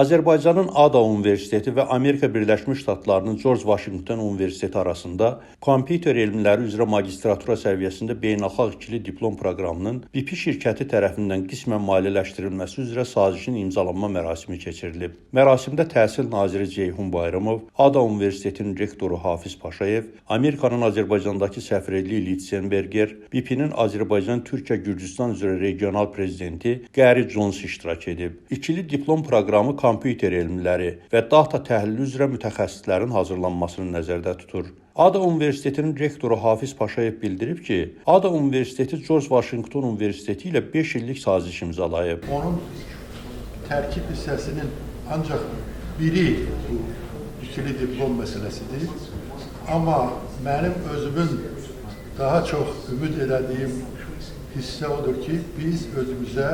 Azərbaycanın ADA Universiteti və Amerika Birləşmiş Ştatlarının George Washington Universiteti arasında kompüter elmləri üzrə magistratura səviyyəsində beynəlxalq ikili diplom proqramının BP şirkəti tərəfindən qismən maliyyələşdirilməsi üzrə sazişin imzalanma mərasimi keçirilib. Mərasimdə Təhsil naziri Ceyhun Bayramov, ADA Universitetinin rektoru Hafiz Paşayev, Amerikanın Azərbaycandakı səfirliyi Litsenberger, BP-nin Azərbaycan, Türkiyə, Gürcüstan üzrə regional prezidenti Qəri Jones iştirak edib. İkili diplom proqramı kompüter elmləri və data təhlili üzrə mütəxəssislərin hazırlanmasını nəzərdə tutur. ADA Universitetinin rektoru Hafiz Paşayev bildirib ki, ADA Universiteti George Washington Universiteti ilə 5 illik saziş imzalayıb. Onun tərkib hissəsinin ancaq biri bu ikili diplom məsələsidir. Amma mənim özümün daha çox ümid elədiyim hissə odur ki, biz özümüzə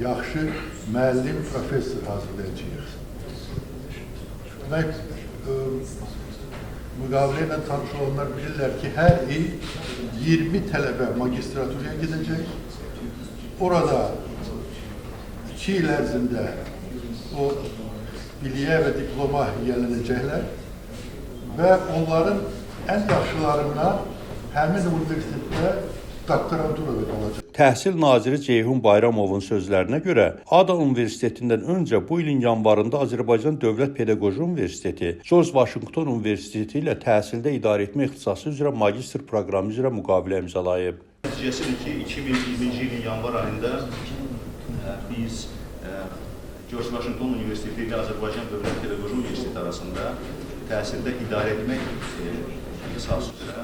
yaxşı müəllim, professor hazırlayacağıq. Demək, ə, müqavilə ilə tanış olanlar bilirlər ki, hər il 20 tələbə magistraturaya gedəcək. Orada iki il ərzində o biliyə və diploma yiyələnəcəklər və onların ən yaxşılarından həmin universitetdə doktorantura olacaq. Təhsil naziri Ceyhun Bayramovun sözlərinə görə, ADA Universitetindən öncə bu ilin yanvarında Azərbaycan Dövlət Pedaqoji Universiteti George Washington Universiteti ilə təhsildə idarəetmə ixtisası üzrə magistr proqramı üzrə müqavilə imzalayıb. Nəticəsidir ki, 2020-ci ilin yanvar ayında e, biz e, George Washington Universiteti ilə Azərbaycan Dövlət Pedaqoji Universiteti arasında təhsildə idarə etmək ixtisası üzrə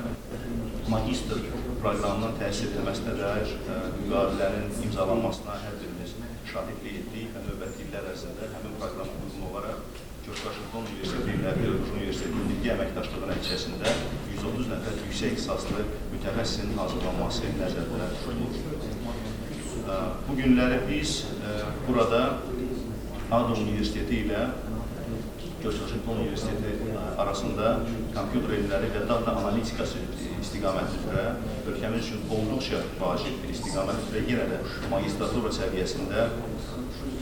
magistr proqramının təhsil etməsinə dair e, müqavilənin imzalanmasına hər birimiz şahidlik etdik və növbəti illər ərzində həmin proqrama uyğun olaraq George Washington Universiteti ilə Pedaqoji Universitetinin birgə əməkdaşlığı nəticəsində 130 nəfər yüksək ixtisaslı mütəxəssisin hazırlanması nəzərdə tutulur. E, Bu günləri biz e, burada ADA Universiteti ilə Washington Universiteti arasında kompüter elmləri və data analitikası istiqaməti üzrə ölkəmiz üçün olduqca vacib bir istiqamət üzrə yenə də magistratura səviyyəsində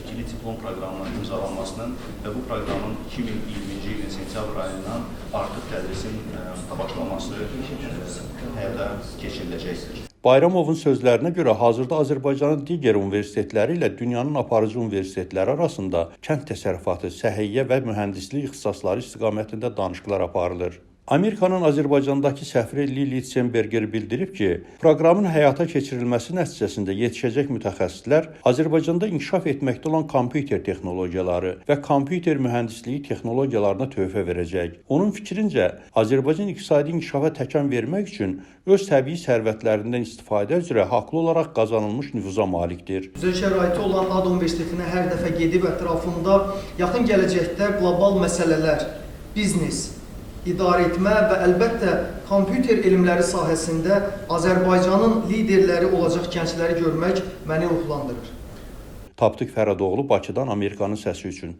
ikili diplom proqramının imzalanmasının və bu proqramın 2020-ci ilin sentyabr ayından artıq tədrisin ə, başlaması ə, həyata keçiriləcəkdir. Bayramovun sözlərinə görə hazırda Azərbaycanın digər universitetləri ilə dünyanın aparıcı universitetləri arasında kənd təsərrüfatı, səhiyyə və mühəndislik ixtisasları istiqamətində danışıqlar aparılır. Amerikanın Azərbaycandakı səfiri Li Litsenberger bildirib ki, proqramın həyata keçirilməsi nəticəsində yetişəcək mütəxəssislər Azərbaycanda inkişaf etməkdə olan kompüter texnologiyaları və kompüter mühəndisliyi texnologiyalarına töhfə verəcək. Onun fikrincə, Azərbaycan iqtisadi inkişafa təkan vermək üçün öz təbii sərvətlərindən istifadə üzrə haqlı olaraq qazanılmış nüfuza malikdir. Güzel şəraiti olan ADA Universitetinə hər dəfə gedib ətrafında yaxın gələcəkdə qlobal məsələlər, biznes, idarə etmə və əlbəttə kompüter elmləri sahəsində Azərbaycanın liderləri olacaq gəncləri görmək məni ruhlandırır. Tapdıq Fərədoğlu Bakıdan Amerikanın səsi üçün.